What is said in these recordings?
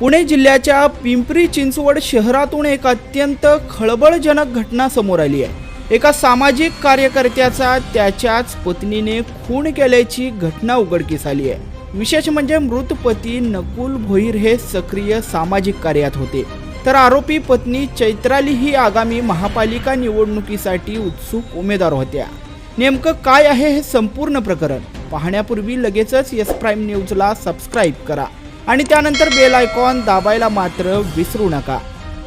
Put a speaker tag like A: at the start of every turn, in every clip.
A: पुणे जिल्ह्याच्या पिंपरी चिंचवड शहरातून एक अत्यंत खळबळजनक घटना समोर आली आहे. एका सामाजिक कार्यकर्त्याचा त्याच्याच पत्नीने खून केल्याची घटना उघडकीस आली आहे. विशेष म्हणजे मृत पती नकुल भोईर हे सक्रिय सामाजिक कार्यात होते. तर आरोपी पत्नी चैत्राली ही आगामी महापालिका निवडणुकीसाठी उत्सुक उमेदवार होत्या. नेमकं काय आहे हे संपूर्ण प्रकरण? पाहण्यापूर्वी लगेचच यस प्राईम न्यूजला सबस्क्राईब करा. आणि त्यानंतर बेल आयकॉन दाबायला मात्र विसरू नका.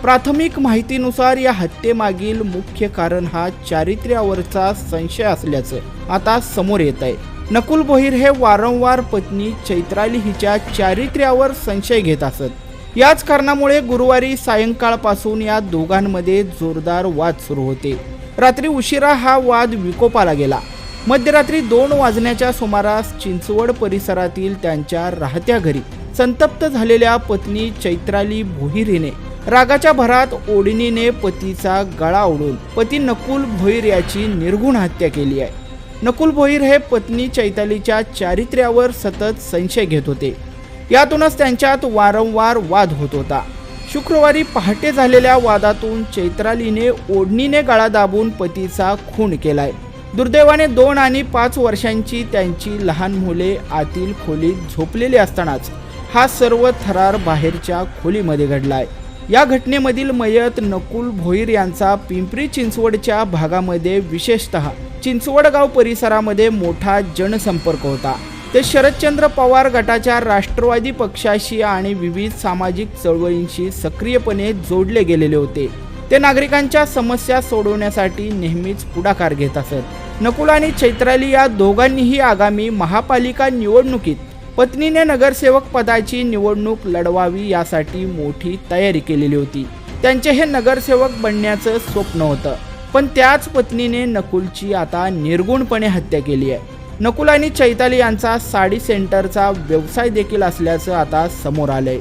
A: प्राथमिक माहितीनुसार या हत्येमागील मुख्य कारण हा चारित्र्यावरचा संशय असल्याचं आता समोर येत आहे. नकुल बोहीर हे वारंवार पत्नी चैत्राली हिच्या चारित्र्यावर संशय घेत असत. याच कारणामुळे गुरुवारी सायंकाळपासून या दोघांमध्ये जोरदार वाद सुरू होते. रात्री उशिरा हा वाद विकोपाला गेला. मध्यरात्री दोन वाजण्याच्या सुमारास चिंचवड परिसरातील त्यांच्या राहत्या घरी संतप्त झालेल्या पत्नी चैत्राली भोईर रागाच्या भरात ओढणीने पतीचा गळा ओढून पती नकुल भोईर याची निर्गुण हत्या केली आहे. नकुल भोईर हे पत्नी चैतालीच्या चारित्र्यावर सतत संशय घेत होते. यातूनच त्यांच्यात वारंवार वाद होत होता. शुक्रवारी पहाटे झालेल्या वादातून चैत्रालीने ओढणीने गळा दाबून पतीचा खून केलाय. दुर्दैवाने दोन आणि पाच वर्षांची त्यांची लहान मुले आतील खोलीत झोपलेली असतानाच हा सर्व थरार बाहेरच्या खोलीमध्ये घडलाय. या घटनेमधील मयत नकुल भोईर यांचा पिंपरी चिंचवडच्या भागामध्ये विशेषतः चिंचवडगाव परिसरामध्ये मोठा जनसंपर्क होता. ते शरदचंद्र पवार गटाच्या राष्ट्रवादी पक्षाशी आणि विविध सामाजिक चळवळींशी सक्रियपणे जोडले गेलेले होते. ते नागरिकांच्या समस्या सोडवण्यासाठी नेहमीच पुढाकार घेत असत. नकुल आणि चैत्राली या दोघांनीही आगामी महापालिका निवडणुकीत पत्नीने नगरसेवक पदाची निवडणूक लढवावी यासाठी मोठी तयारी केलेली होती. त्यांचे हे नगरसेवक बनण्याचं स्वप्न होतं. पण त्याच पत्नीने नकुलची आता निर्गुणपणे हत्या केली आहे. नकुल आणि चैताली यांचा साडी सेंटरचा व्यवसाय देखील असल्याचं आता समोर आलंय.